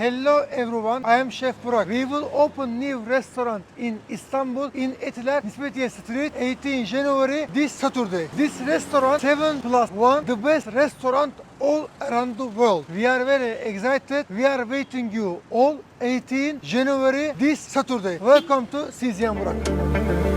Hello everyone, I am Chef Burak. We will open new restaurant in Istanbul in Etiler, Nispetiye Street, 18 January this Saturday. This restaurant 7 plus 1, the best restaurant all around the world. We are very excited. We are waiting you all 18 January this Saturday. Welcome to Sizyan Burak.